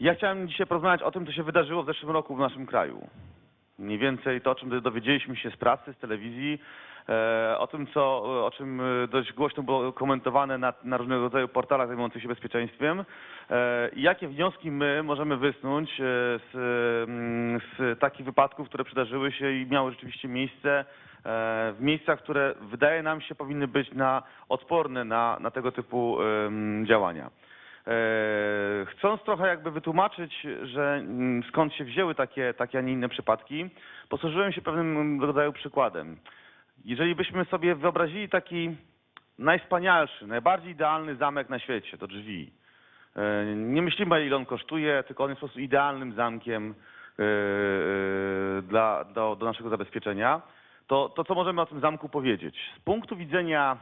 Ja chciałem dzisiaj porozmawiać o tym, co się wydarzyło w zeszłym roku w naszym kraju. Mniej więcej to, o czym dowiedzieliśmy się z pracy, z telewizji, e, o tym, co, o czym e, dość głośno było komentowane na, na różnego rodzaju portalach zajmujących się bezpieczeństwem. E, jakie wnioski my możemy wysnuć z, mm, z takich wypadków, które przydarzyły się i miały rzeczywiście miejsce w miejscach, które wydaje nam się powinny być na, odporne na, na tego typu działania. E, Chcąc trochę jakby wytłumaczyć, że mm, skąd się wzięły takie, takie, a nie inne przypadki, posłużyłem się pewnym rodzaju przykładem. Jeżeli byśmy sobie wyobrazili taki najwspanialszy, najbardziej idealny zamek na świecie, to drzwi. E, Nie myślimy, ile on kosztuje, tylko on jest po prostu idealnym zamkiem e, dla, do, do naszego zabezpieczenia. To, to co możemy o tym zamku powiedzieć? Z punktu widzenia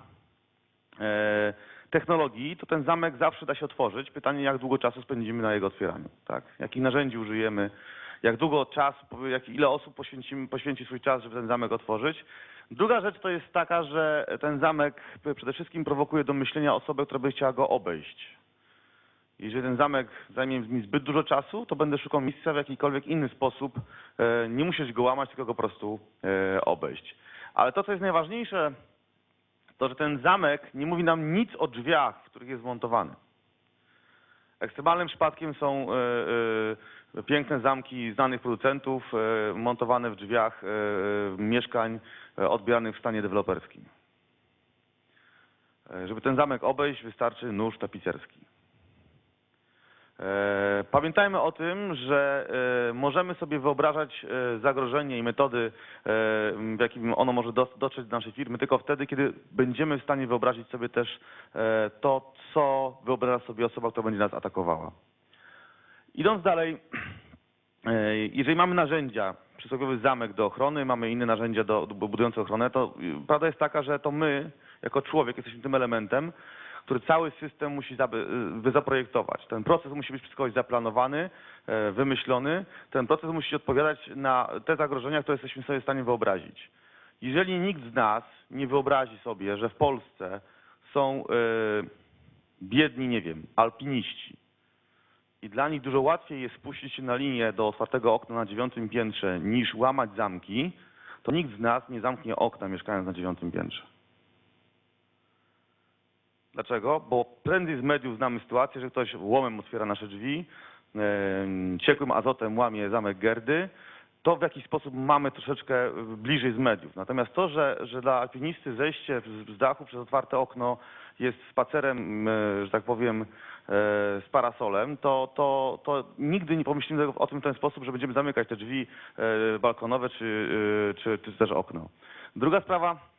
technologii, to ten zamek zawsze da się otworzyć. Pytanie, jak długo czasu spędzimy na jego otwieraniu, tak? Jakich narzędzi użyjemy, jak długo powie- jak, ile osób poświęcimy, poświęci swój czas, żeby ten zamek otworzyć. Druga rzecz to jest taka, że ten zamek przede wszystkim prowokuje do myślenia osobę, która by chciała go obejść. Jeżeli ten zamek zajmie mi zbyt dużo czasu, to będę szukał miejsca w jakikolwiek inny sposób, e, nie musieć go łamać, tylko go po prostu e, obejść. Ale to, co jest najważniejsze, to, że ten zamek nie mówi nam nic o drzwiach, w których jest wmontowany. Ekstremalnym przypadkiem są e, e, piękne zamki znanych producentów e, montowane w drzwiach mieszkań odbieranych w stanie deweloperskim. Żeby ten zamek obejść, wystarczy nóż tapicerski. E, Pamiętajmy o tym, że e, możemy sobie wyobrażać e, zagrożenie i metody, w jakim ono może do- dotrzeć do naszej firmy, tylko wtedy, kiedy będziemy w stanie wyobrazić sobie też to, co wyobraża sobie osoba, która będzie nas atakowała. Idąc dalej, jeżeli mamy narzędzia, przysłowiowy zamek do ochrony, mamy inne narzędzia do, budujące ochronę, to prawda jest taka, że to my, jako człowiek, jesteśmy tym elementem, który cały system musi y, zaprojektować. Ten proces musi być przez kogoś zaplanowany, e, wymyślony. Ten proces musi odpowiadać na te zagrożenia, które jesteśmy sobie w stanie wyobrazić. Jeżeli nikt z nas nie wyobrazi sobie, że w Polsce są e, biedni, nie wiem, alpiniści i dla nich dużo łatwiej jest spuścić się na linię do otwartego okna na dziewiątym piętrze niż łamać zamki, to nikt z nas nie zamknie okna mieszkając na dziewiątym piętrze. Dlaczego? Bo prędzej z mediów znamy sytuację, że ktoś łomem otwiera nasze drzwi, ciekłym azotem łamie zamek Gerdy, to w jakiś sposób mamy troszeczkę bliżej z mediów. Natomiast to, że, że dla alpinisty zejście z, dachu przez otwarte okno jest spacerem, że tak powiem, e, z parasolem, to, to, to nigdy nie pomyślimy o tym w ten sposób, że będziemy zamykać te drzwi e, balkonowe czy, e, czy, czy też okno. Druga sprawa,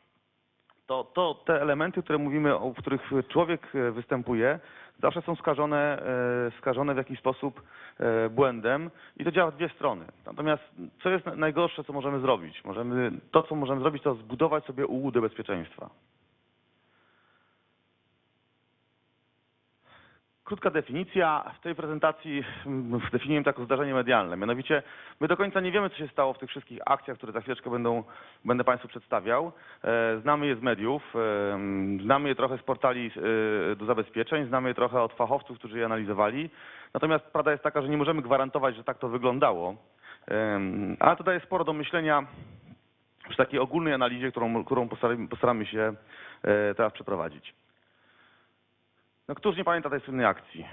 to, to te elementy, które mówimy, o- których człowiek e, występuje, zawsze są skażone, e, skażone w jakiś sposób e, błędem i to działa w dwie strony. Natomiast co jest na- najgorsze, co możemy zrobić? Możemy, to, co możemy zrobić, to zbudować sobie ułudę bezpieczeństwa. Krótka definicja. W tej prezentacji mm, definiujemy takie zdarzenie medialne. Mianowicie my do końca nie wiemy, co się stało w tych wszystkich akcjach, które za chwileczkę będą, będę Państwu przedstawiał. E, Znamy je z mediów, e, znamy je trochę z portali e, do zabezpieczeń, znamy je trochę od fachowców, którzy je analizowali. Natomiast prawda jest taka, że nie możemy gwarantować, że tak to wyglądało. Ale to daje sporo do myślenia przy takiej ogólnej analizie, którą, którą postaramy, się teraz przeprowadzić. No któż nie pamięta tej słynnej akcji?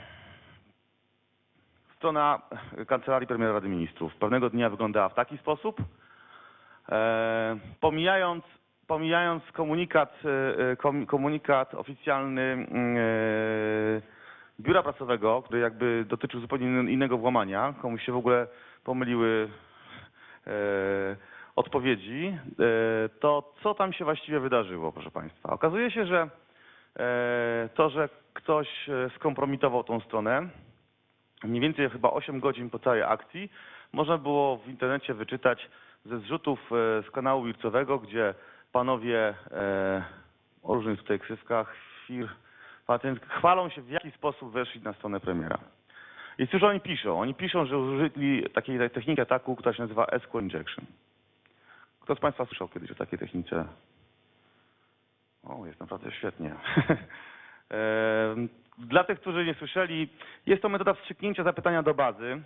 Strona Kancelarii Premiera Rady Ministrów pewnego dnia wyglądała w taki sposób, e, pomijając, pomijając komunikat, e, kom, komunikat oficjalny mm, e, biura prasowego, który jakby dotyczył zupełnie innego włamania, komuś się w ogóle pomyliły e, odpowiedzi, e, to co tam się właściwie wydarzyło, proszę Państwa? Okazuje się, że e, to, że ktoś e, skompromitował tą stronę, mniej więcej chyba 8 godzin po całej akcji, można było w internecie wyczytać ze zrzutów e, z kanału wircowego, gdzie panowie e, o różnych tutaj ksywkach, fir, patent, chwalą się w jaki sposób weszli na stronę premiera. I cóż oni piszą? Oni piszą, że użyli takiej techniki ataku, która się nazywa SQL Injection. Kto z Państwa słyszał kiedyś o takiej technice? O, jest naprawdę świetnie. Dla tych, którzy nie słyszeli, jest to metoda wstrzyknięcia zapytania do bazy,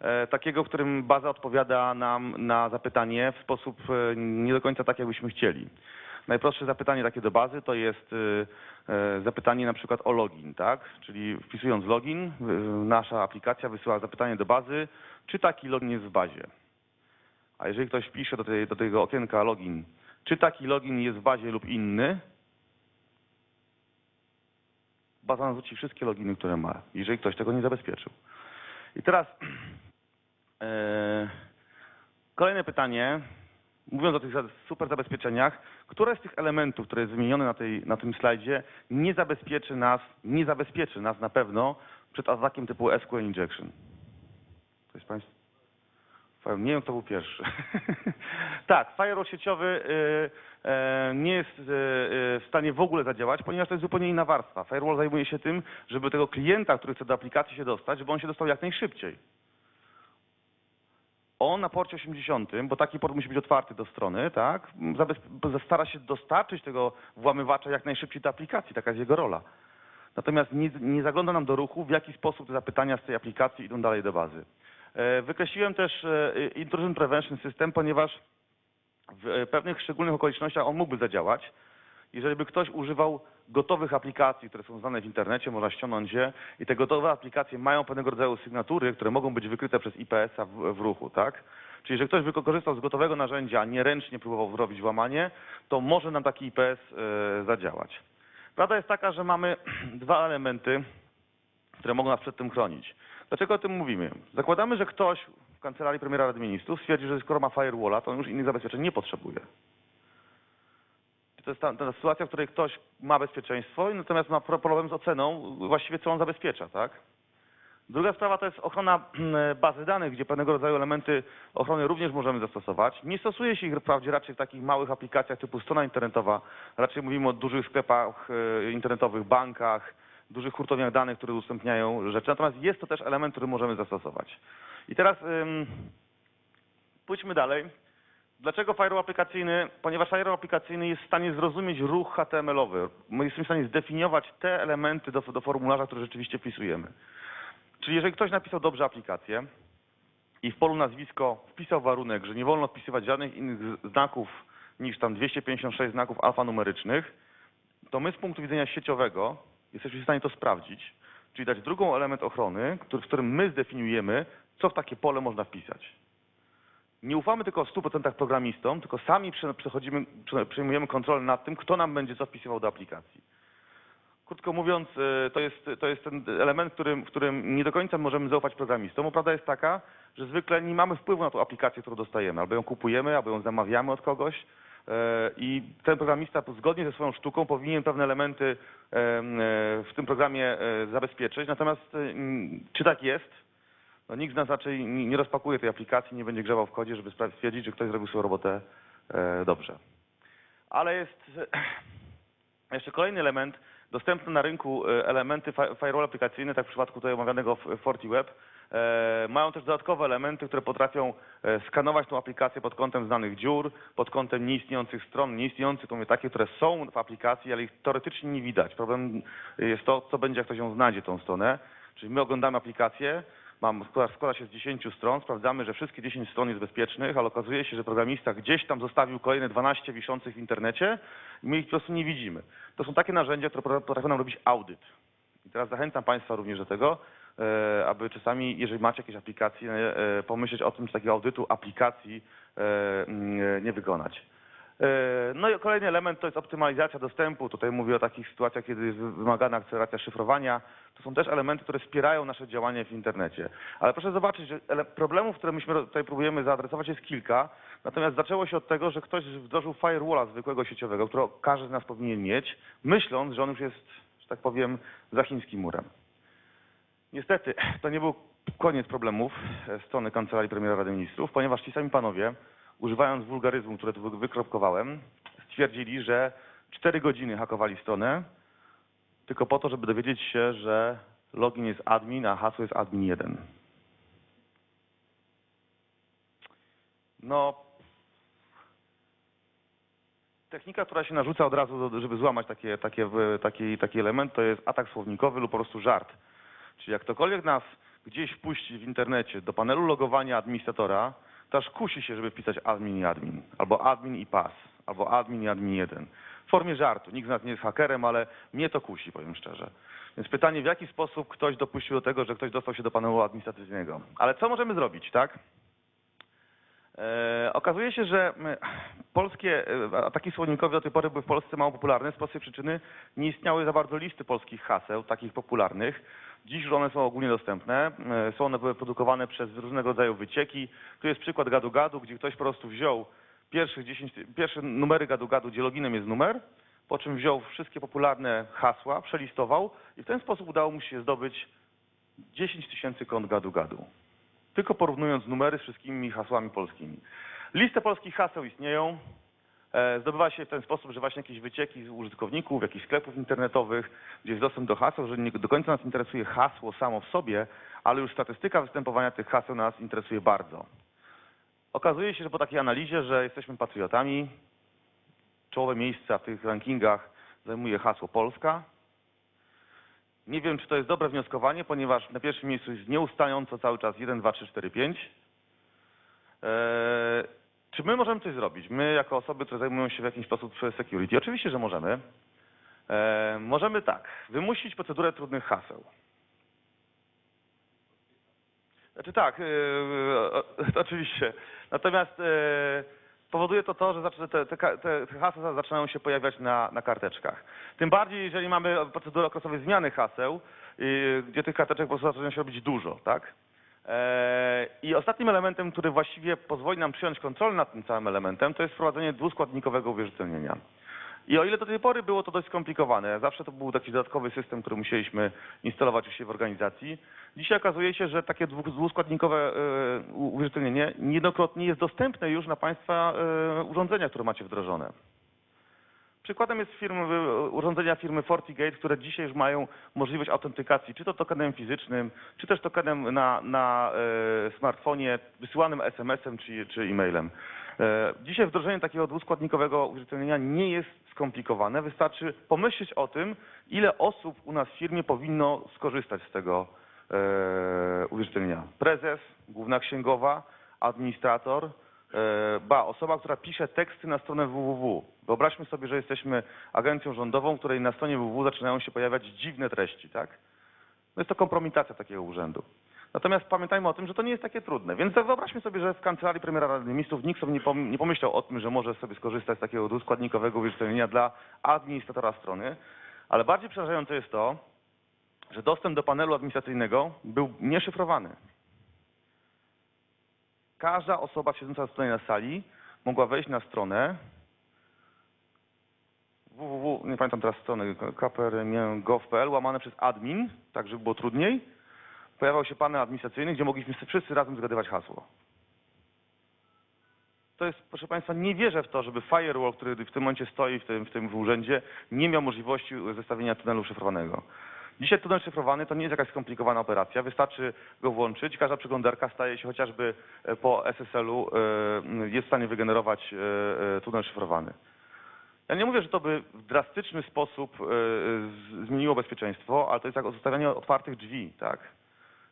e, takiego, w którym baza odpowiada nam na zapytanie w sposób e, nie do końca tak, jakbyśmy chcieli. Najprostsze zapytanie takie do bazy to jest e, e, zapytanie na przykład o login, tak? Czyli wpisując login, nasza aplikacja wysyła zapytanie do bazy, czy taki login jest w bazie. A jeżeli ktoś pisze do, tej, do tego okienka login, czy taki login jest w bazie lub inny, baza narzuci wszystkie loginy, które ma, jeżeli ktoś tego nie zabezpieczył. I teraz e, kolejne pytanie, mówiąc o tych super zabezpieczeniach, które z tych elementów, które jest wymienione na, tej, na tym slajdzie, nie zabezpieczy nas, nie zabezpieczy nas na pewno przed atakiem typu SQL injection? To jest Państwo? Nie wiem, kto był pierwszy. tak, firewall sieciowy y, e, nie jest y, y, w stanie w ogóle zadziałać, ponieważ to jest zupełnie inna warstwa. Firewall zajmuje się tym, żeby tego klienta, który chce do aplikacji się dostać, żeby on się dostał jak najszybciej. On na porcie 80, bo taki port musi być otwarty do strony, tak, stara się dostarczyć tego włamywacza jak najszybciej do aplikacji, taka jest jego rola. Natomiast nie, nie zagląda nam do ruchu, w jaki sposób te zapytania z tej aplikacji idą dalej do bazy. E, Wykreśliłem też e, Intrusion Prevention System, ponieważ w e, pewnych szczególnych okolicznościach on mógłby zadziałać. Jeżeli by ktoś używał gotowych aplikacji, które są znane w internecie, można ściągnąć je i te gotowe aplikacje mają pewnego rodzaju sygnatury, które mogą być wykryte przez IPS-a w, w ruchu, tak? Czyli jeżeli ktoś by korzystał z gotowego narzędzia, a nie ręcznie próbował zrobić włamanie, to może nam taki IPS e, zadziałać. Prawda jest taka, że mamy dwa elementy, które mogą nas przed tym chronić. Dlaczego o tym mówimy? Zakładamy, że ktoś w kancelarii premiera Rady Ministrów stwierdzi, że skoro ma firewalla, to on już innych zabezpieczeń nie potrzebuje. To jest ta, ta sytuacja, w której ktoś ma bezpieczeństwo, natomiast ma pro- problem z oceną właściwie co on zabezpiecza, tak? Druga sprawa to jest ochrona bazy danych, gdzie pewnego rodzaju elementy ochrony również możemy zastosować. Nie stosuje się ich wprawdzie raczej w takich małych aplikacjach typu strona internetowa. Raczej mówimy o dużych sklepach e, internetowych, bankach, dużych hurtowniach danych, które udostępniają rzeczy. Natomiast jest to też element, który możemy zastosować. I teraz ym, pójdźmy dalej. Dlaczego firewall aplikacyjny? Ponieważ firewall aplikacyjny jest w stanie zrozumieć ruch HTML-owy. My jesteśmy w stanie zdefiniować te elementy do, do formularza, które rzeczywiście wpisujemy. Czyli jeżeli ktoś napisał dobrze aplikację i w polu nazwisko wpisał warunek, że nie wolno wpisywać żadnych innych znaków niż tam 256 znaków alfanumerycznych, to my z punktu widzenia sieciowego jesteśmy w stanie to sprawdzić, czyli dać drugą element ochrony, który, w którym my zdefiniujemy, co w takie pole można wpisać. Nie ufamy tylko w 100% programistom, tylko sami prze- przechodzimy, prze- przejmujemy kontrolę nad tym, kto nam będzie co wpisywał do aplikacji. Krótko mówiąc, y, to jest, to jest ten element, którym, którym nie do końca możemy zaufać programistom. Bo prawda jest taka, że zwykle nie mamy wpływu na tą aplikację, którą dostajemy. Albo ją kupujemy, albo ją zamawiamy od kogoś. Y, I ten programista zgodnie ze swoją sztuką powinien pewne elementy em, e, w tym programie e, zabezpieczyć. Natomiast czy tak jest? No, nikt z nas raczej nie rozpakuje tej aplikacji, nie będzie grzebał w kodzie, żeby stwierdzić, że ktoś zrobił swoją robotę e, dobrze. Ale jest jeszcze kolejny element, dostępne na rynku e, elementy fi- firewall aplikacyjne, tak w przypadku tutaj omawianego FortiWeb, e, mają też dodatkowe elementy, które potrafią e, skanować tą aplikację pod kątem znanych dziur, pod kątem nieistniejących stron, nieistniejących to mówię takie, które są w aplikacji, ale ich teoretycznie nie widać. Problem jest to, co będzie, jak ktoś ją znajdzie, tą stronę. Czyli my oglądamy aplikację, mam, składa, się z 10 stron, sprawdzamy, że wszystkie 10 stron jest bezpiecznych, ale okazuje się, że programista gdzieś tam zostawił kolejne 12 wiszących w internecie i my ich po prostu nie widzimy. To są takie narzędzia, które potra- potrafią nam robić audyt. I teraz zachęcam Państwa również do tego, e, aby czasami, jeżeli macie jakieś aplikacje, e, pomyśleć o tym, czy takiego audytu aplikacji e, mm, nie wykonać. E, No i kolejny element to jest optymalizacja dostępu. Tutaj mówię o takich sytuacjach, kiedy jest wymagana akceleracja szyfrowania. To są też elementy, które wspierają nasze działanie w internecie. Ale proszę zobaczyć, że problemów, które myśmy tutaj próbujemy zaadresować jest kilka. Natomiast zaczęło się od tego, że ktoś wdrożył firewalla zwykłego sieciowego, którego każdy z nas powinien mieć, myśląc, że on już jest, że tak powiem, za chińskim murem. Niestety, to nie był koniec problemów e, strony Kancelarii Premiera Rady Ministrów, ponieważ ci sami panowie, używając wulgaryzmu, które tu wy- wykropkowałem, stwierdzili, że 4 godziny hakowali stronę, tylko po to, żeby dowiedzieć się, że login jest admin, a hasło jest admin 1. No, Technika, która się narzuca od razu, żeby złamać takie, takie, taki, taki element, to jest atak słownikowy lub po prostu żart. Czyli jak ktokolwiek nas gdzieś wpuści w internecie do panelu logowania administratora, to aż kusi się, żeby wpisać admin i admin, albo admin i pas, albo admin i admin 1. W formie żartu. Nikt z nas nie jest hakerem, ale mnie to kusi, powiem szczerze. Więc pytanie, w jaki sposób ktoś dopuścił do tego, że ktoś dostał się do panelu administracyjnego. Ale co możemy zrobić, tak? E, okazuje się, że my, polskie e, ataki słownikowe do tej pory były w Polsce mało popularne. Z prostej przyczyny nie istniały za bardzo listy polskich haseł, takich popularnych. Dziś już one są ogólnie dostępne. E, Są one produkowane przez różnego rodzaju wycieki. Tu jest przykład gadu-gadu, gdzie ktoś po prostu wziął pierwszych 10, pierwsze numery gadu-gadu, gdzie loginem jest numer, po czym wziął wszystkie popularne hasła, przelistował i w ten sposób udało mu się zdobyć 10 tysięcy kont gadu-gadu tylko porównując numery z wszystkimi hasłami polskimi. Listy polskich haseł istnieją. E, Zdobywa się w ten sposób, że właśnie jakieś wycieki z użytkowników, jakichś sklepów internetowych, gdzie jest dostęp do haseł, że nie do końca nas interesuje hasło samo w sobie, ale już statystyka występowania tych haseł nas interesuje bardzo. Okazuje się, że po takiej analizie, że jesteśmy patriotami, czołowe miejsca w tych rankingach zajmuje hasło Polska, nie wiem, czy to jest dobre wnioskowanie, ponieważ na pierwszym miejscu jest nieustająco cały czas 1, 2, 3, 4, 5. Eee, czy my możemy coś zrobić? My, jako osoby, które zajmują się w jakiś sposób security, oczywiście, że możemy. Eee, możemy tak, wymusić procedurę trudnych haseł. Znaczy tak, eee, o- oczywiście. Natomiast eee, powoduje to to, że te, te, te, hasła zaczynają się pojawiać na, na karteczkach. Tym bardziej, jeżeli mamy procedurę okresowej zmiany haseł, yy, gdzie tych karteczek po prostu zaczyna się robić dużo, tak? Eee, I ostatnim elementem, który właściwie pozwoli nam przyjąć kontrolę nad tym całym elementem, to jest wprowadzenie dwuskładnikowego uwierzytelnienia. I o ile do tej pory było to dość skomplikowane, zawsze to był taki dodatkowy system, który musieliśmy instalować u siebie w organizacji, dzisiaj okazuje się, że takie dwu- dwuskładnikowe e, uwierzytelnienie niejednokrotnie jest dostępne już na Państwa e, urządzenia, które macie wdrożone. Przykładem jest firmy, urządzenia firmy FortiGate, które dzisiaj już mają możliwość autentykacji, czy to tokenem fizycznym, czy też tokenem na, na e, smartfonie, wysyłanym SMS-em czy, czy e-mailem. E, dzisiaj wdrożenie takiego dwuskładnikowego uwierzytelnienia nie jest skomplikowane. Wystarczy pomyśleć o tym, ile osób u nas w firmie powinno skorzystać z tego e, uwierzytelnienia. Prezes, główna księgowa, administrator, e, ba, osoba, która pisze teksty na stronę www. Wyobraźmy sobie, że jesteśmy agencją rządową, której na stronie www zaczynają się pojawiać dziwne treści, tak? No jest to kompromitacja takiego urzędu. Natomiast pamiętajmy o tym, że to nie jest takie trudne. Więc wyobraźmy sobie, że w kancelarii premiera Rady Ministrów nikt sobie nie, pom- nie pomyślał o tym, że może sobie skorzystać z takiego dwuskładnikowego uwierzytelnienia dla administratora strony. Ale bardziej przerażające jest to, że dostęp do panelu administracyjnego był nieszyfrowany. Każda osoba siedząca tutaj na sali mogła wejść na stronę www, nie pamiętam teraz strony, kprm.gov.pl, łamane przez admin, tak żeby było trudniej. Pojawiał się panel administracyjny, gdzie mogliśmy wszyscy razem zgadywać hasło. To jest, proszę Państwa, nie wierzę w to, żeby firewall, który w tym momencie stoi w tym, w tym urzędzie, nie miał możliwości zestawienia tunelu szyfrowanego. Dzisiaj tunel szyfrowany to nie jest jakaś skomplikowana operacja, wystarczy go włączyć. Każda przeglądarka staje się chociażby e, po SSL-u, e, jest w stanie wygenerować e, tunel szyfrowany. Ja nie mówię, że to by w drastyczny sposób zmieniło bezpieczeństwo, ale to jest jak zostawianie otwartych drzwi, tak?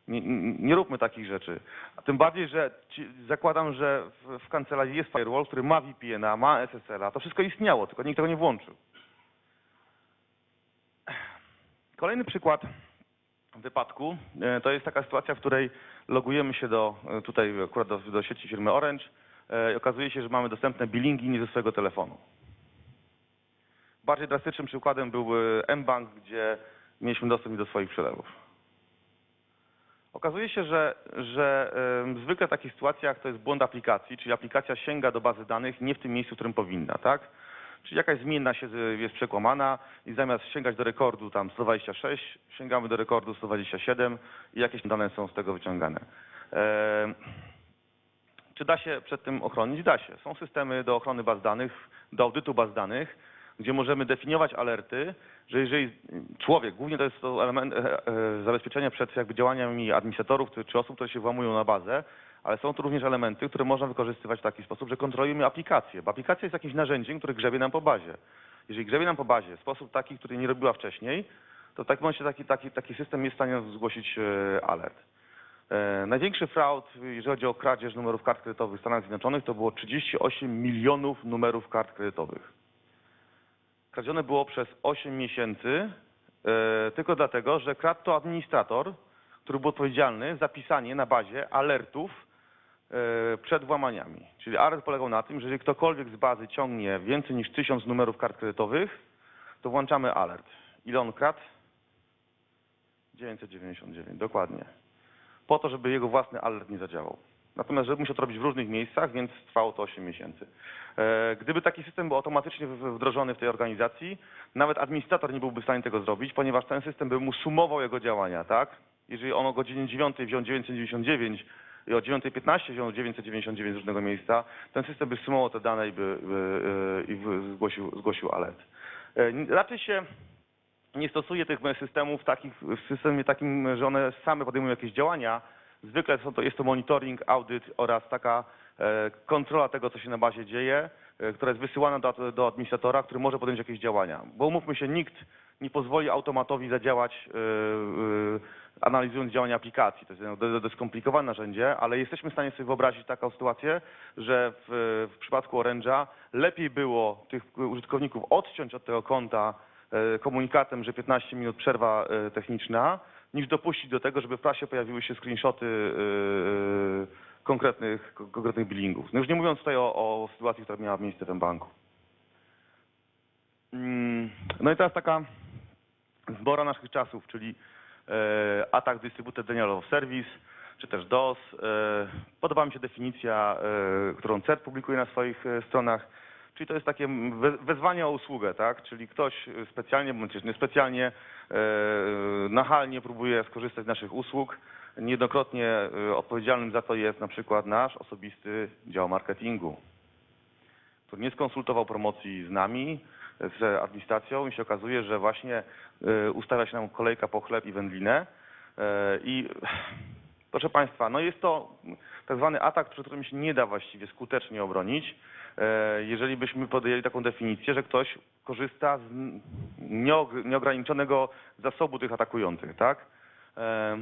Nie, nie, róbmy takich rzeczy. A tym bardziej, że ci, zakładam, że w, w kancelarii jest firewall, który ma VPN-a, ma SSL-a. To wszystko istniało, tylko nikt tego nie włączył. Kolejny przykład wypadku e, to jest taka sytuacja, w której logujemy się do, e, tutaj akurat do, do sieci firmy Orange e, i okazuje się, że mamy dostępne billingi nie ze swojego telefonu. Bardziej drastycznym przykładem był mBank, gdzie mieliśmy dostęp do swoich przelewów. Okazuje się, że, że em, zwykle w takich sytuacjach to jest błąd aplikacji, czyli aplikacja sięga do bazy danych nie w tym miejscu, w którym powinna, tak? Czyli jakaś zmienna się z- jest przekłamana i zamiast sięgać do rekordu tam 126, sięgamy do rekordu 127 i jakieś dane są z tego wyciągane. Em, Czy da się przed tym ochronić? Da się. Są systemy do ochrony baz danych, do audytu baz danych. gdzie możemy definiować alerty, że jeżeli człowiek, głównie to jest to element e, e, zabezpieczenia przed jakby działaniami administratorów czy- czy osób, które się włamują na bazę, ale są to również elementy, które można wykorzystywać w taki sposób, że kontrolujemy aplikację, bo aplikacja jest jakimś narzędziem, które grzebie nam po bazie. Jeżeli grzebie nam po bazie w sposób taki, który nie robiła wcześniej, to w takim momencie taki, taki, taki system jest w stanie zgłosić e, alert. E, Największy fraud, jeżeli chodzi o kradzież numerów kart kredytowych w Stanach Zjednoczonych, to było 38 milionów numerów kart kredytowych. Kradzione było przez 8 miesięcy, e, tylko dlatego, że kradł to administrator, który był odpowiedzialny za pisanie na bazie alertów e, przed włamaniami. Czyli alert polegał na tym, że jeżeli ktokolwiek z bazy ciągnie więcej niż 1000 numerów kart kredytowych, to włączamy alert. Ile on kradł? 999, dokładnie. Po to, żeby jego własny alert nie zadziałał. Natomiast musiał to robić w różnych miejscach, więc trwało to 8 miesięcy. E, Gdyby taki system był automatycznie wdrożony w tej organizacji, nawet administrator nie byłby w stanie tego zrobić, ponieważ ten system by mu sumował jego działania, tak? Jeżeli on o godzinie 9 wziął 999 i o 9.15 wziął 999 z różnego miejsca, ten system by sumował te dane i by, e, i by zgłosił, zgłosił alert. E, Raczej się nie stosuje tych systemów takich, w systemie takim, że one same podejmują jakieś działania. Zwykle są to, jest to monitoring, audyt oraz taka e, kontrola tego, co się na bazie dzieje, e, która jest wysyłana do, do administratora, który może podjąć jakieś działania. Bo umówmy się, nikt nie pozwoli automatowi zadziałać, e, analizując działania aplikacji. To jest do- do- dość skomplikowane narzędzie, ale jesteśmy w stanie sobie wyobrazić taką sytuację, że w, w przypadku Orange'a lepiej było tych użytkowników odciąć od tego konta komunikatem, że 15 minut przerwa techniczna, niż dopuścić do tego, żeby w prasie pojawiły się screenshoty e, e, konkretnych, ko- konkretnych billingów. No już nie mówiąc tutaj o, o sytuacji, która miała miejsce w banku. Mm, No i teraz taka zbora naszych czasów, czyli e, atak Distributed Denial of Service, czy też DOS. E, podoba mi się definicja, e, którą CERT publikuje na swoich stronach, czyli to jest takie we- wezwanie o usługę, tak? Czyli ktoś specjalnie bądź niespecjalnie, e, nachalnie próbuje skorzystać z naszych usług. Niejednokrotnie e, odpowiedzialnym za to jest na przykład nasz osobisty dział marketingu, który nie skonsultował promocji z nami, z administracją i się okazuje, że właśnie e, ustawia się nam kolejka po chleb i wędlinę. E, I proszę Państwa, no jest to tak zwany atak, przed którym się nie da właściwie skutecznie obronić, e, jeżeli byśmy podjęli taką definicję, że ktoś korzysta z nieog- nieograniczonego zasobu tych atakujących, tak? E,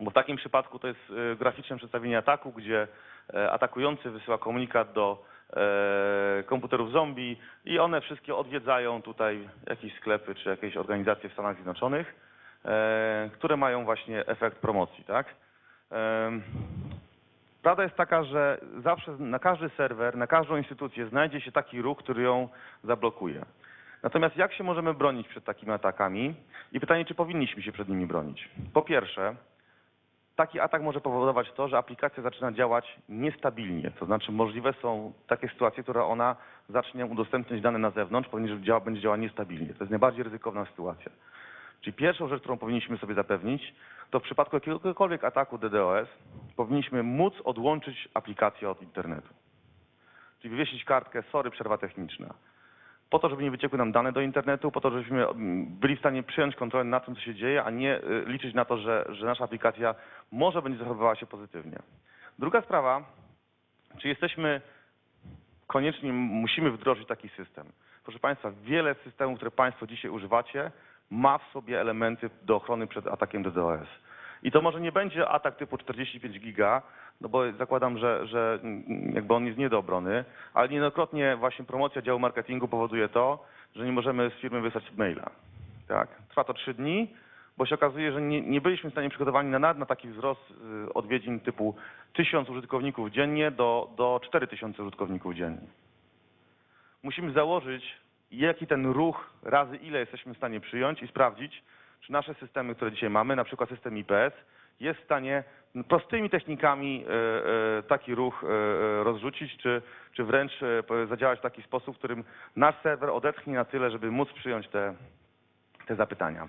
Bo w takim przypadku to jest e, graficzne przedstawienie ataku, gdzie e, atakujący wysyła komunikat do e, komputerów zombie i one wszystkie odwiedzają tutaj jakieś sklepy czy jakieś organizacje w Stanach Zjednoczonych, e, które mają właśnie efekt promocji, tak? Prawda jest taka, że zawsze na każdy serwer, na każdą instytucję znajdzie się taki ruch, który ją zablokuje. Natomiast jak się możemy bronić przed takimi atakami? I pytanie, czy powinniśmy się przed nimi bronić? Po pierwsze, taki atak może powodować to, że aplikacja zaczyna działać niestabilnie. To znaczy możliwe są takie sytuacje, które ona zacznie udostępniać dane na zewnątrz, ponieważ działa, będzie działała niestabilnie. To jest najbardziej ryzykowna sytuacja. Czyli pierwszą rzecz, którą powinniśmy sobie zapewnić, to w przypadku jakiegokolwiek ataku DDoS powinniśmy móc odłączyć aplikację od internetu. Czyli wywiesić kartkę, sorry, przerwa techniczna. Po to, żeby nie wyciekły nam dane do internetu, po to, żebyśmy mm, byli w stanie przyjąć kontrolę nad tym, co się dzieje, a nie y, liczyć na to, że, że nasza aplikacja może będzie zachowywała się pozytywnie. Druga sprawa, czy jesteśmy koniecznie musimy wdrożyć taki system. Proszę Państwa, wiele systemów, które Państwo dzisiaj używacie, ma w sobie elementy do ochrony przed atakiem DDoS. I to może nie będzie atak typu 45 giga, no bo zakładam, że, że jakby on jest nie do obrony, ale niejednokrotnie właśnie promocja działu marketingu powoduje to, że nie możemy z firmy wysłać maila. Tak? Trwa to trzy dni, bo się okazuje, że nie, nie byliśmy w stanie przygotowani na, na taki wzrost y, odwiedzin typu 1000 użytkowników dziennie do, do 4000 użytkowników dziennie. Musimy założyć, jaki ten ruch razy ile jesteśmy w stanie przyjąć i sprawdzić, czy nasze systemy, które dzisiaj mamy, na przykład system IPS, jest w stanie prostymi technikami e, e, taki ruch e, rozrzucić, czy, czy wręcz zadziałać w taki sposób, w którym nasz serwer odetchnie na tyle, żeby móc przyjąć te, te zapytania.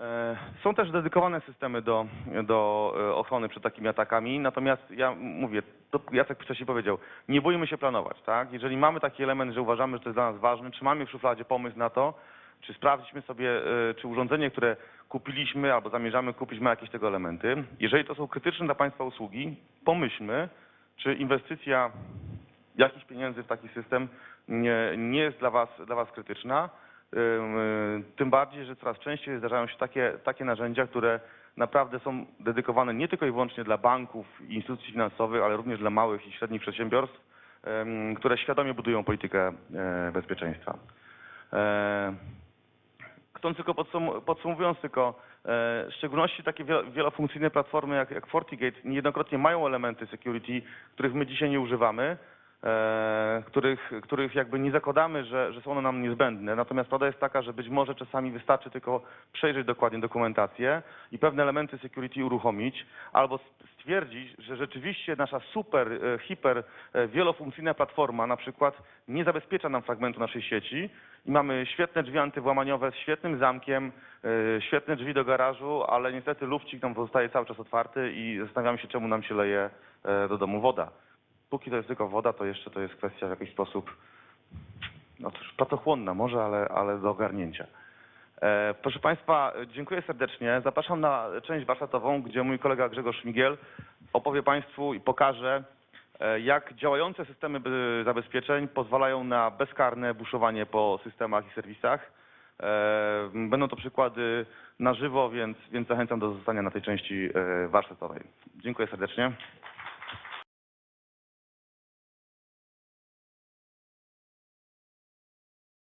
E, Są też dedykowane systemy do, do e, ochrony przed takimi atakami, natomiast ja mówię, to Jacek wcześniej powiedział, nie bójmy się planować, tak? Jeżeli mamy taki element, że uważamy, że to jest dla nas ważne, czy mamy w szufladzie pomysł na to, czy sprawdźmy sobie, e, czy urządzenie, które kupiliśmy albo zamierzamy kupić, ma jakieś tego elementy. Jeżeli to są krytyczne dla Państwa usługi, pomyślmy, czy inwestycja jakichś pieniędzy w taki system nie, nie jest dla was, dla was krytyczna. Y, Tym bardziej, że coraz częściej zdarzają się takie, takie narzędzia, które naprawdę są dedykowane nie tylko i wyłącznie dla banków i instytucji finansowych, ale również dla małych i średnich przedsiębiorstw, które świadomie budują politykę e, bezpieczeństwa. E, Chcąc tylko podsum- podsumowując tylko, e, w szczególności takie wielo- wielofunkcyjne platformy jak, jak FortiGate niejednokrotnie mają elementy security, których my dzisiaj nie używamy, których, których jakby nie zakładamy, że, że są one nam niezbędne. Natomiast prawda jest taka, że być może czasami wystarczy tylko przejrzeć dokładnie dokumentację i pewne elementy security uruchomić, albo stwierdzić, że rzeczywiście nasza super, e, hiper e, wielofunkcyjna platforma na przykład nie zabezpiecza nam fragmentu naszej sieci i mamy świetne drzwi antywłamaniowe z świetnym zamkiem, e, świetne drzwi do garażu, ale niestety lufcik nam pozostaje cały czas otwarty i zastanawiamy się, czemu nam się leje e, do domu woda. Póki to jest tylko woda, to jeszcze to jest kwestia w jakiś sposób, no cóż, pracochłonna może, ale, ale do ogarnięcia. E, Proszę Państwa, dziękuję serdecznie. Zapraszam na część warsztatową, gdzie mój kolega Grzegorz Migiel opowie Państwu i pokaże, e, jak działające systemy by- zabezpieczeń pozwalają na bezkarne buszowanie po systemach i serwisach. E, Będą to przykłady na żywo, więc, więc zachęcam do zostania na tej części e, warsztatowej. Dziękuję serdecznie.